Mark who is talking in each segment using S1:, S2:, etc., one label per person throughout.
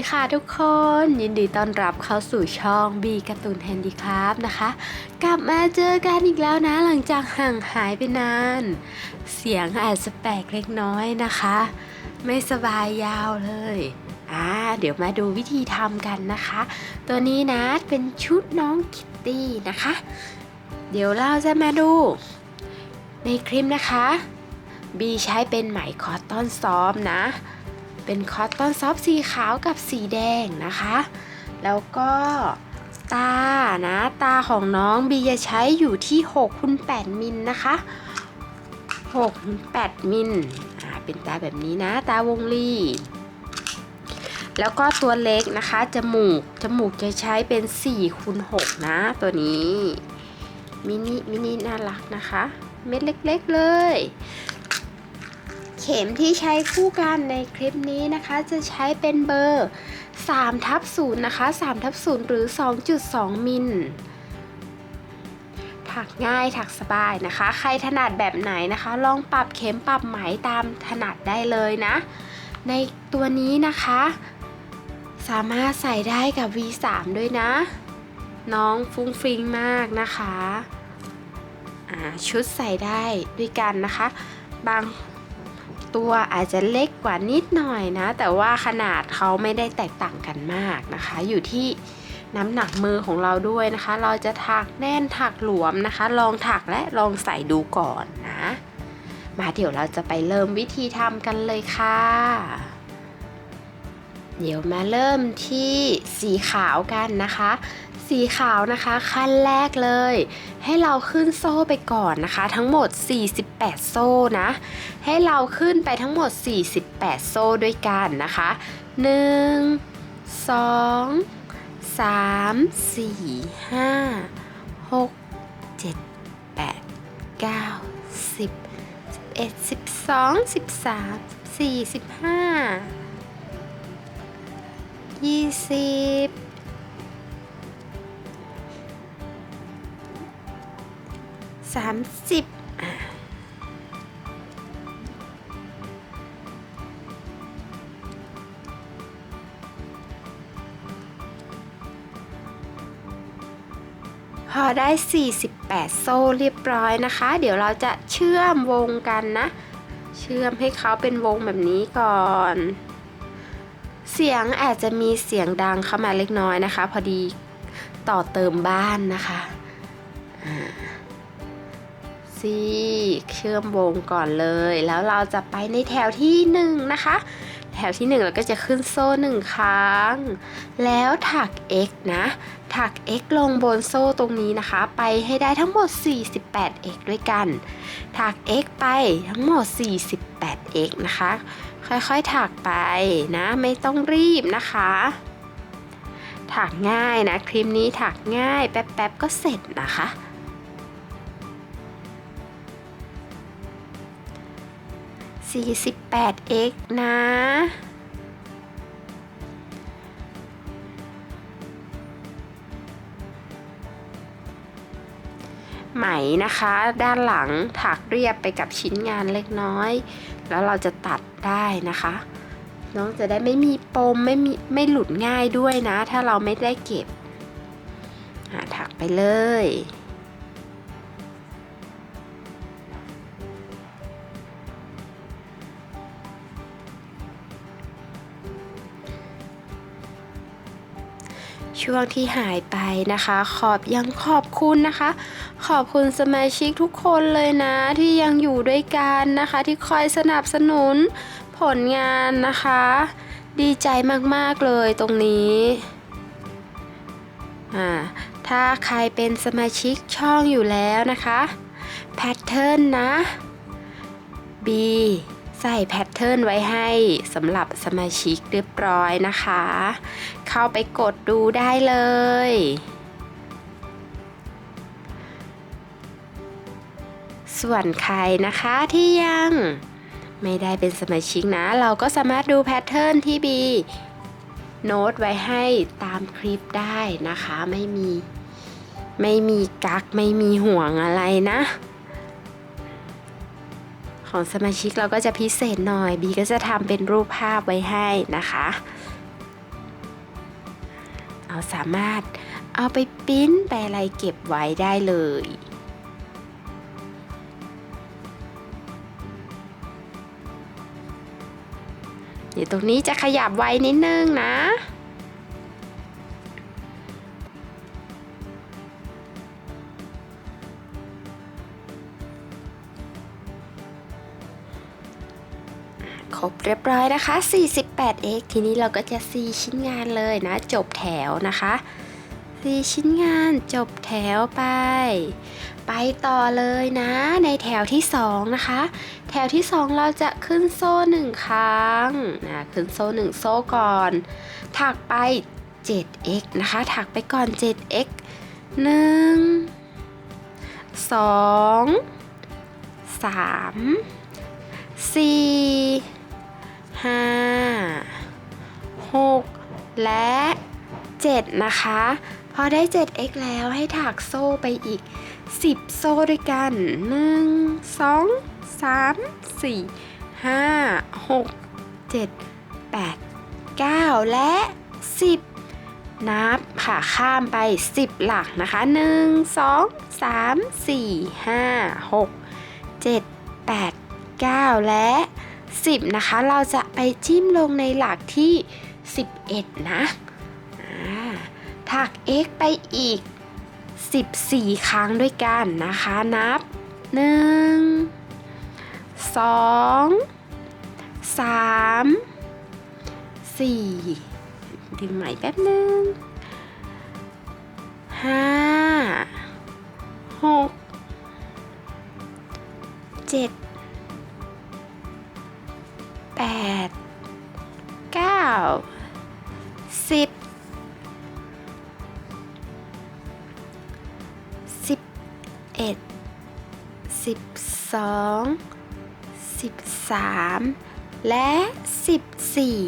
S1: ีค่ะทุกคนยินดีต้อนรับเข้าสู่ช่องบีการ์ตูนแฮนดี้ครับนะคะ กลับมาเจอกันอีกแล้วนะหลังจากห่างหายไปนาน เสียงอาจจะแปลกเล็กน้อยนะคะ ไม่สบายยาวเลยอ่าเดี๋ยวมาดูวิธีทำกันนะคะ ตัวนี้นะเป็นชุดน้องคิตตี้นะคะ เดี๋ยวเราจะมาดู ในคลิปนะคะบีใช้เป็นไหมคอตตอนซอฟต์นะ เป็นคอตตอนซอฟต์สีขาวกับสีแดงนะคะ แล้วก็ตานะตาของน้องบีจะใช้อยู่ที่6คูณ8มิลนะคะ6คูณ8มิลอ่าเป็นตาแบบนี้นะตาวงรีแล้วก็ตัวเล็กนะคะ จมูก จมูกจะใช้เป็น4คูณ6นะตัวนี้มินิมินิน่ารักนะคะ เม็ดเล็กๆเลย เข็มที่ใช้คู่กันในคลิปนี้นะคะ จะใช้เป็นเบอร์3ทับ0นะคะ3ทับ0หรือ 2.2 มิล ถักง่ายถักสบายนะคะ ใครถนัดแบบไหนนะคะ ลองปรับเข็มปรับไหมตามถนัดได้เลยนะ ในตัวนี้นะคะ สามารถใส่ได้กับ V3 ด้วยนะ น้องฟุ้งฟิงมากนะคะชุดใส่ได้ด้วยกันนะคะ บาง ตัวอาจจะเล็กกว่านิดหน่อยนะ แต่ว่าขนาดเขาไม่ได้แตกต่างกันมากนะคะ อยู่ที่น้ำหนักมือของเราด้วยนะคะ เราจะถักแน่นถักหลวมนะคะ ลองถักและลองใส่ดูก่อนนะ มาเดี๋ยวเราจะไปเริ่มวิธีทำกันเลยค่ะ เดี๋ยวมาเริ่มที่สีขาวกันนะคะ สีขาวนะคะ ขั้นแรกเลย ให้เราขึ้นโซ่ไปก่อนนะคะ ทั้งหมด 48 โซ่นะ ให้เราขึ้นไปทั้งหมด 48 โซ่ด้วยกันนะคะ 1 2 3 4 5 6 7 8 9 10 11 12 13 14 15 20 สามสิบพอได้ 48 โซ่เรียบร้อยนะคะ เดี๋ยวเราจะเชื่อมวงกันนะ เชื่อมให้เขาเป็นวงแบบนี้ก่อน เสียงอาจจะมีเสียงดังเข้ามาเล็กน้อยนะคะ พอดีต่อเติมบ้านนะคะ ซีเชื่อมวงก่อนเลย แล้วเราจะไปในแถวที่หนึ่งนะคะ แถวที่หนึ่งเราก็จะขึ้นโซ่หนึ่งครั้ง แล้วถัก x นะถัก x ลงบนโซ่ตรงนี้นะคะ ไปให้ได้ทั้งหมด 48 x ด้วยกัน ถัก x ไปทั้งหมด 48 x นะคะ ค่อยๆถักไปนะ ไม่ต้องรีบนะคะ ถักง่ายนะ คลิปนี้ถักง่ายแป๊บๆก็เสร็จนะคะ 48x นะ ไหมนะคะ ด้านหลังถักเรียบไปกับชิ้นงานเล็กน้อย แล้วเราจะตัดได้นะคะ น้องจะได้ไม่มีปมไม่มีไม่หลุดง่ายด้วยนะ ถ้าเราไม่ได้เก็บถักไปเลย ช่วงที่หายไปนะคะ ขอบยังขอบคุณนะคะ ขอบคุณสมาชิกทุกคนเลยนะที่ยังอยู่ด้วยกันนะคะ ที่คอยสนับสนุนผลงานนะคะ ดีใจมากๆเลยตรงนี้อ่าถ้าใครเป็นสมาชิกช่องอยู่แล้วนะคะแพทเทิร์นนะ B ใส่แพทเทิร์นไว้ให้สำหรับสมาชิกเรียบร้อยนะคะ เข้าไปกดดูได้เลย ส่วนใครนะคะที่ยังไม่ได้เป็นสมาชิกนะ เราก็สามารถดูแพทเทิร์นที่บีโน้ตไว้ให้ตามคลิปได้นะคะ ไม่มี ไม่มีกักไม่มีห่วงอะไรนะ ของสมาชิกเราก็จะพิเศษหน่อยบีก็จะทำเป็นรูปภาพไว้ให้นะคะ เอาสามารถเอาไปปริ้นไปอะไรเก็บไว้ได้เลยเดี๋ยวตรงนี้จะขยับไว้นิดนึงนะ เรียบร้อยนะคะ 48x ทีนี้เราก็จะ4ชิ้นงานเลยนะ จบแถวนะคะ4ชิ้นงานจบแถวไป ไปต่อเลยนะ ในแถวที่ 2 นะคะ แถวที่ 2 เราจะขึ้นโซ่ 1 ครั้งนะขึ้นโซ่ 1 โซ่ก่อน ถักไป 7x นะคะ ถักไปก่อน 7x 1 2 3 4 5 6 และ 7 นะคะ พอได้ 7x แล้วให้ถักโซ่ไปอีก 10 โซ่ด้วยกัน 1 2 3 4 5 6 7 8 9 และ 10 นับค่ะข้ามไป 10 หลักนะคะ 1 2 3 4 5 6 7 8 9 และ 10 นะคะ เราจะไปจิ้มลงในหลักที่ 11 นะอ่าถัก x ไปอีก 14 ครั้งด้วยกันนะคะ นับ 1 2 3 4 ดึงใหม่แป๊บนึง 5 6 7 แปดเก้าสิบสิบเอ็ดสิบสองสิบสามและสิบสี่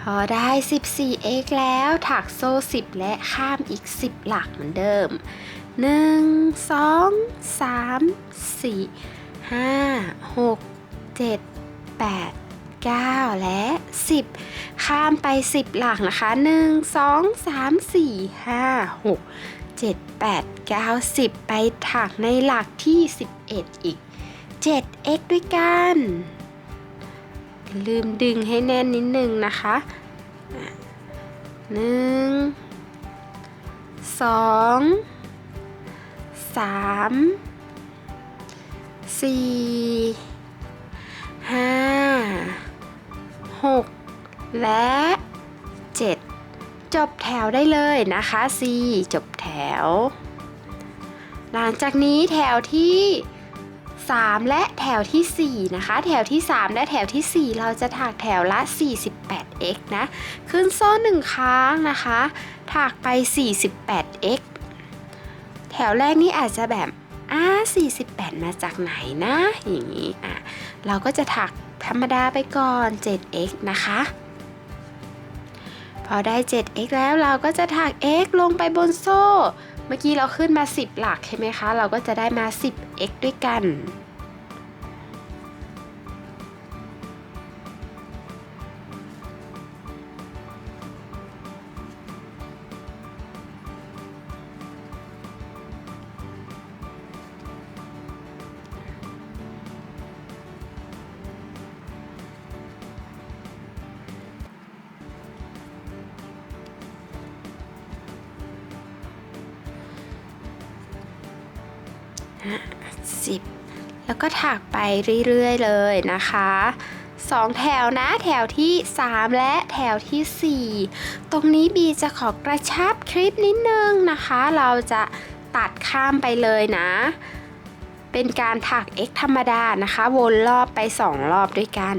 S1: พอได้ 14x แล้ว ถักโซ่ 10 และข้ามอีก 10 หลักเหมือนเดิม 1 2 3 4 5 6 7 8 9 และ 10 ข้ามไป 10 หลักนะคะ 1 2 3 4 5 6 7 8 9 10 ไปถักในหลักที่ 11 อีก 7x ด้วยกัน ลืมดึงให้แน่นนิดนึงนะคะอะหนึ่ง สองสามสี่ห้าหกและ 7 จบแถวได้เลยนะคะ C จบแถว หลังจากนี้แถวที่ 3 และแถวที่ 4 นะคะ แถวที่ 3 และแถวที่ 4 เราจะถักแถวละ 48x นะ ขึ้นโซ่1ครั้งนะคะ ถักไป 48x แถวแรกนี่อาจจะแบบอ่า48 มาจากไหนนะ อย่างนี้อะเราก็จะถัก ธรรมดาไปก่อน 7x นะคะ พอได้ 7x แล้วเราก็จะถัก x ลงไปบนโซ่ เมื่อกี้เราขึ้นมา 10 หลักใช่ไหมคะ เราก็จะได้มา 10x ด้วยกัน เรื่อยๆเลยนะคะสองแถวนะแถวที่ 3 และแถวทีสี่ 4 ตรงนี้บีจะขอกระชับคลิปนิดนึงนะคะ เราจะตัดข้ามไปเลยนะ เป็นการถัก x ธรรมดานะคะ วนรอบไป 2 รอบด้วยกัน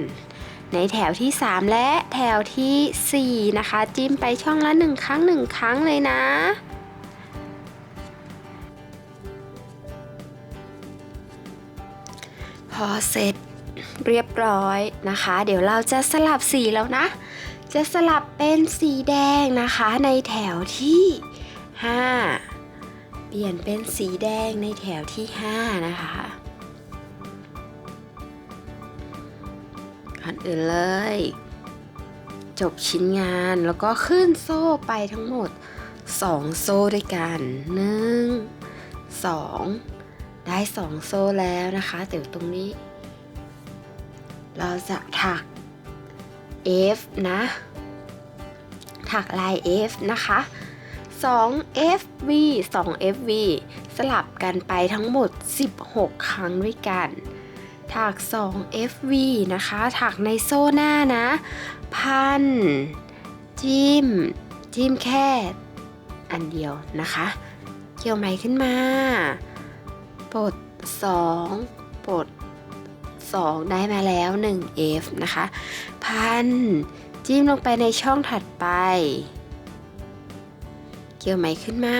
S1: ในแถวที่ 3 และแถวทีสี่4 นะคะ จิ้มไปช่องละ 1 ครั้ง 1 ครั้งเลยนะ อเสร็จเรียบร้อยนะคะ เดี๋ยวเราจะสลับสีแล้วนะ จะสลับเป็นสีแดงนะคะในแถวที่ 5 เปลี่ยนเป็นสีแดงในแถวที่ 5 นะคะก่อนอื่นเลย จบชิ้นงานแล้วก็ขึ้นโซ่ไปทั้งหมด 2 โซ่ด้วยกัน 1 2 ได้2โซ่แล้วนะคะเดี๋ยวตรงนี้ เราจะถัก F นะ ถักลาย F นะคะ2 FV 2 FV สลับกันไปทั้งหมด 16 ครั้งด้วยกัน ถัก 2 FV นะคะ ถักในโซ่หน้านะ พัน จิ้ม จิ้มแค่ อันเดียวนะคะ เกี่ยวไหมขึ้นมา ปลด2ปลด2 ได้มาแล้ว 1 F นะคะ พัน จิ้มลงไปในช่องถัดไป เกี่ยวไหมขึ้นมา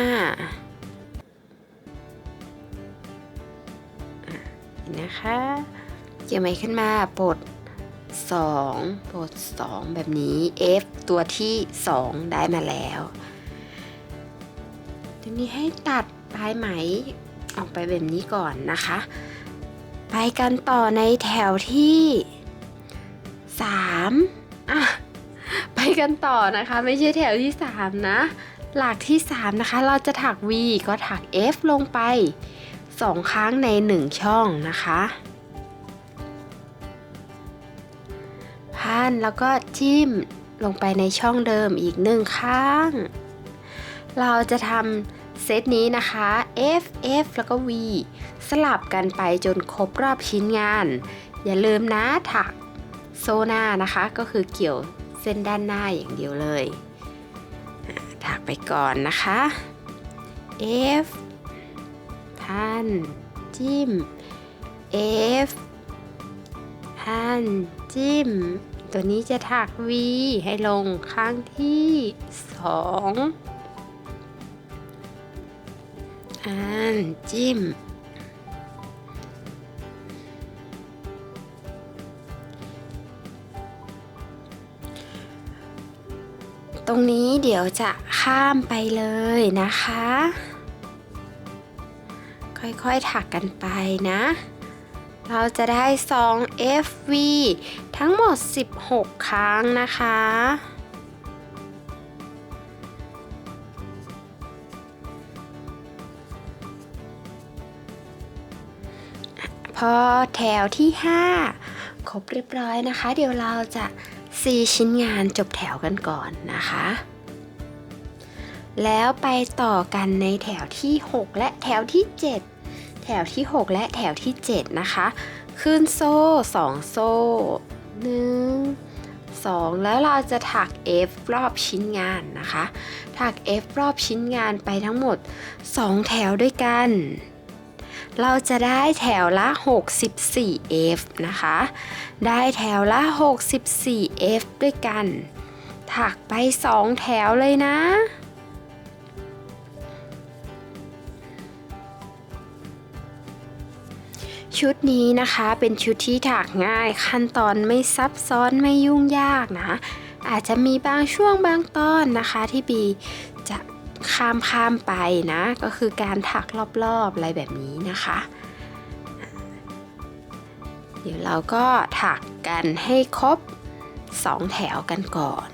S1: ะนะคะ เกี่ยวไหมขึ้นมาปลด2ปลด2แบบนี้ F ตัวที่ 2 ได้มาแล้ว ทีนี้ให้ตัดปลายไหม ออกไปแบบนี้ก่อนนะคะ ไปกันต่อในแถวที่3อะไปกันต่อนะคะ ไม่ใช่แถวที่ 3 นะ หลักที่ 3 นะคะ เราจะถัก V ก็ถัก F ลงไป 2 ครั้งใน 1 ช่องนะคะพันแล้วก็จิ้มลงไปในช่องเดิมอีกหนึ่งครั้ง เราจะทำ เซตนี้นะคะ F F แล้วก็ V สลับกันไปจนครบรอบชิ้นงาน อย่าลืมนะถักโซหน้านะคะ ก็คือเกี่ยวเส้นด้านหน้าอย่างเดียวเลย ถักไปก่อนนะคะ F พัน จิ้ม F พัน จิ้ม ตัวนี้จะถัก V ให้ลงข้างที่ 2 อันจิ้ม ตรงนี้เดี๋ยวจะข้ามไปเลยนะคะ ค่อยๆถักกันไปนะ เราจะได้ 2 FV ทั้งหมด 16 ครั้งนะคะ พอแถวที่ 5 ครบเรียบร้อยนะคะ เดี๋ยวเราจะ4ชิ้นงานจบแถวกันก่อนนะคะ แล้วไปต่อกันในแถวที่ 6 และแถวที่ 7 แถวที่ 6 และแถวที่ 7 นะคะ ขึ้นโซ่ 2 โซ่ 1 2 แล้วเราจะถัก F รอบชิ้นงานนะคะ ถัก F รอบชิ้นงานไปทั้งหมด 2 แถวด้วยกัน เราจะได้แถวละ 64 F นะคะ ได้แถวละ 64 F ด้วยกัน ถักไป 2 แถวเลยนะ ชุดนี้นะคะเป็นชุดที่ถักง่ายขั้นตอนไม่ซับซ้อนไม่ยุ่งยากนะ อาจจะมีบางช่วงบางตอนนะคะที่บีจะ ข้ามข้ามไปนะ ก็คือการถักรอบๆอะไรแบบนี้นะคะ เดี๋ยวเราก็ถักกันให้ครบ 2 แถวกันก่อน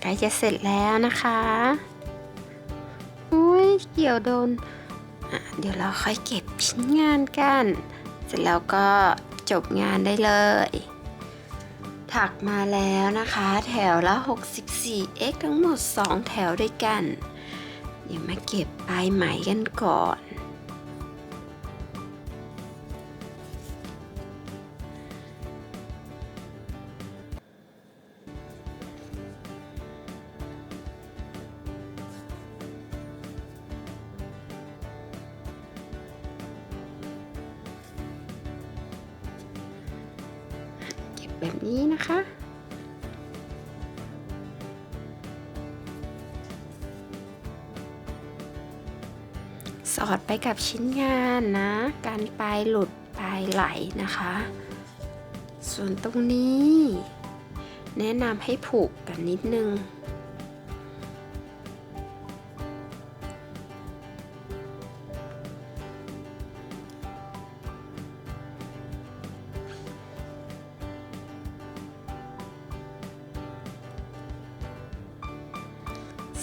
S1: ใกล้จะเสร็จแล้วนะคะอุ้ยเกี่ยวโดนอะเดี๋ยวเราค่อยเก็บชิ้นงานกัน เสร็จแล้วก็จบงานได้เลย ถักมาแล้วนะคะ แถวละ 64x ทั้งหมด 2 แถวด้วยกัน เดี๋ยวมาเก็บปลายไหมกันก่อน แบบนี้นะคะ สอดไปกับชิ้นงานนะ การปลายหลุดปลายไหลนะคะ ส่วนตรงนี้ แนะนำให้ผูกกันนิดนึง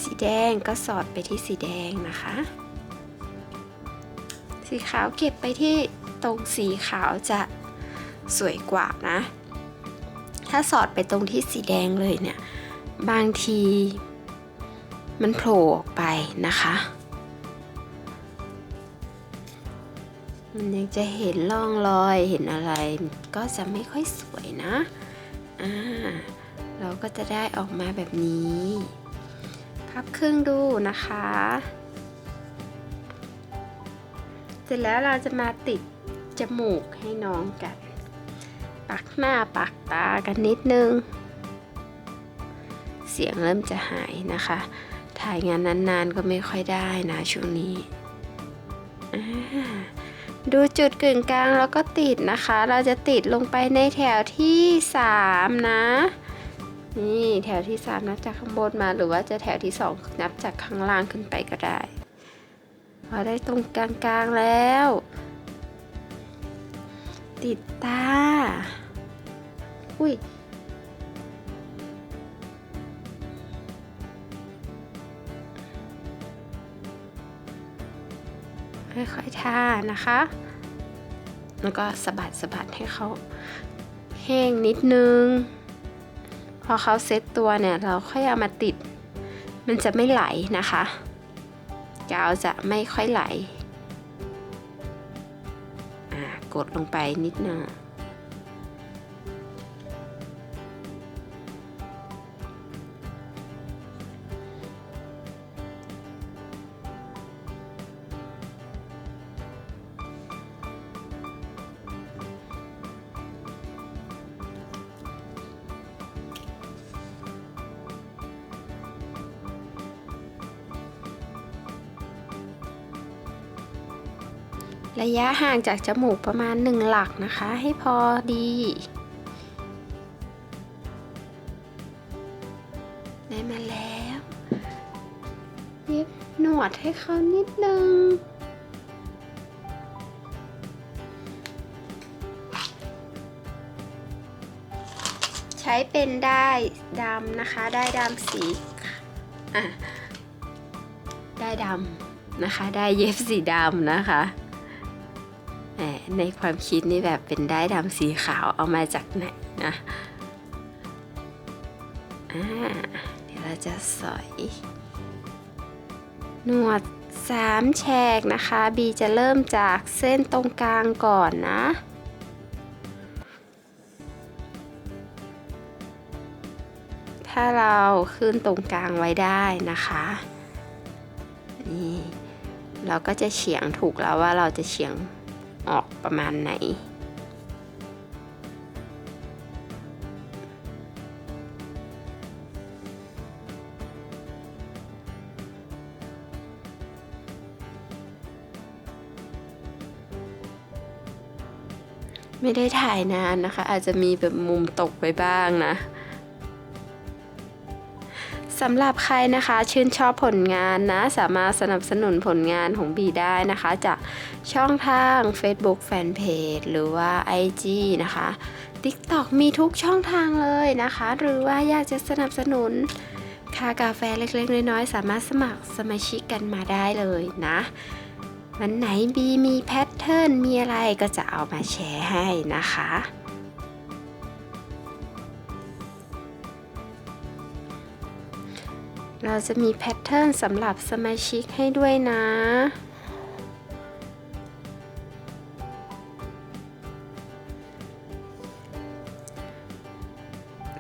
S1: สีแดงก็สอดไปที่สีแดงนะคะ สีขาวเก็บไปที่ตรงสีขาวจะสวยกว่านะ ถ้าสอดไปตรงที่สีแดงเลยเนี่ย บางทีมันโผล่ออกไปนะคะมันยังจะเห็นร่องรอยเห็นอะไรก็จะไม่ค่อยสวยนะ อ่า เราก็จะได้ออกมาแบบนี้ พับครึ่งดูนะคะ เสร็จแล้วเราจะมาติดจมูกให้น้องกัน ปักหน้าปักตากันนิดนึง เสียงเริ่มจะหายนะคะ ถ่ายงานนานๆก็ไม่ค่อยได้นะช่วงนี้ ดูจุดกึ่งกลางแล้วก็ติดนะคะ เราจะติดลงไปในแถวที่ 3 นะ นี่แถวที่ 3 นับจากข้างบนมา หรือว่าจะแถวที่ 2 นับจากข้างล่างขึ้นไปก็ได้พอได้ตรงกลางๆแล้ว ติดตา อุ้ยค่อยๆท่านะคะ แล้วก็สะบัดสะบัดให้เขาแห้งนิดนึง พอเขาเซตตัวเนี่ยเราค่อยเอามาติด มันจะไม่ไหลนะคะกาวจะไม่ค่อยไหล กดลงไปนิดหนึง ระยะห่างจากจมูกประมาณ 1 หลักนะคะ ให้พอดี ได้มาแล้วเย็บหนวดให้เขานิดนึงใช้เป็นได้ดำนะคะ ได้ดำสีอะได้ดำนะคะ ได้เย็บสีดำนะคะ ในความคิดนี่แบบเป็นได้ดำสีขาวเอามาจากไหนนะเดี๋ยวเราจะสอยหนวดสามแฉกนะคะ บีจะเริ่มจากเส้นตรงกลางก่อนนะ ถ้าเราขึ้นตรงกลางไว้ได้นะคะ นี่ เราก็จะเฉียงถูกแล้วว่าเราจะเฉียง ประมาณไหน ไม่ได้ถ่ายนานนะคะ อาจจะมีแบบมุมตกไปบ้างนะ สำหรับใครนะคะชื่นชอบผลงานนะ สามารถสนับสนุนผลงานของบีได้นะคะ จากช่องทาง Facebook Fanpage หรือว่า IG นะคะ TikTok มีทุกช่องทางเลยนะคะ หรือว่าอยากจะสนับสนุนค่ากาแฟเล็กๆ น้อยๆ สามารถสมัครสมาชิกกันมาได้เลยนะ วันไหนบีมีแพทเทิร์นมีอะไรก็จะเอามาแชร์ให้นะคะ เราจะมีแพทเทิร์นสำหรับสมาชิกให้ด้วยนะ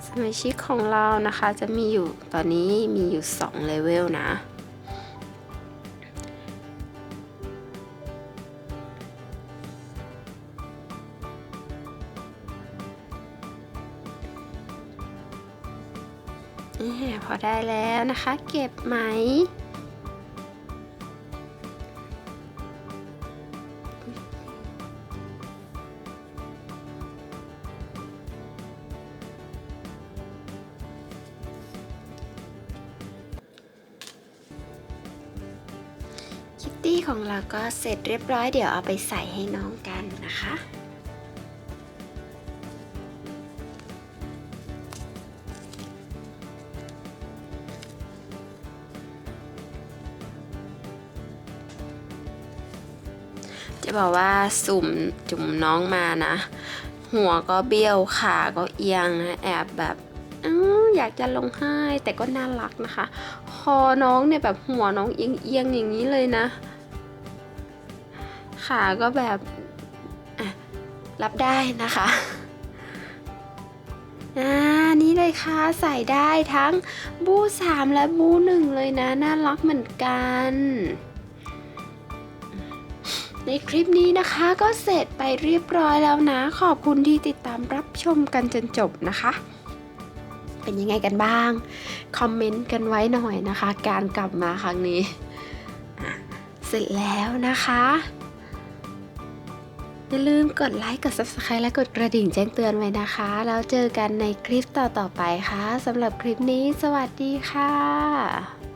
S1: สมาชิกของเรานะคะจะมีอยู่ตอนนี้มีอยู่2เลเวลนะ ได้แล้วนะคะ เก็บไหม คิตตี้ของเราก็เสร็จเรียบร้อยเดี๋ยวเอาไปใส่ให้น้องกันนะคะ บอกว่าสุ่มจุ่มน้องมานะ หัวก็เบี้ยวขาก็เอียงนะแอบแบบออยากจะลงไห้แต่ก็น่ารักนะคะ คอน้องเนี่ยแบบหัวน้องเอียงเอียงๆอย่างนี้เลยนะ ขาก็แบบรับได้นะคะอ่านี่เลยค่ะใส่ได้ทั้งบูสามและบูหนึ่งเลยนะ น่ารักเหมือนกัน ในคลิปนี้นะคะก็เสร็จไปเรียบร้อยแล้วนะ ขอบคุณที่ติดตามรับชมกันจนจบนะคะ เป็นยังไงกันบ้าง คอมเมนต์กันไว้หน่อยนะคะ การกลับมาครั้งนี้ เสร็จแล้วนะคะอย่าลืมกดไลค์กด Subscribe และกดกระดิ่งแจ้งเตือนไว้นะคะ แล้วเจอกันในคลิปต่อๆไปค่ะสำหรับคลิปนี้ สวัสดีค่ะ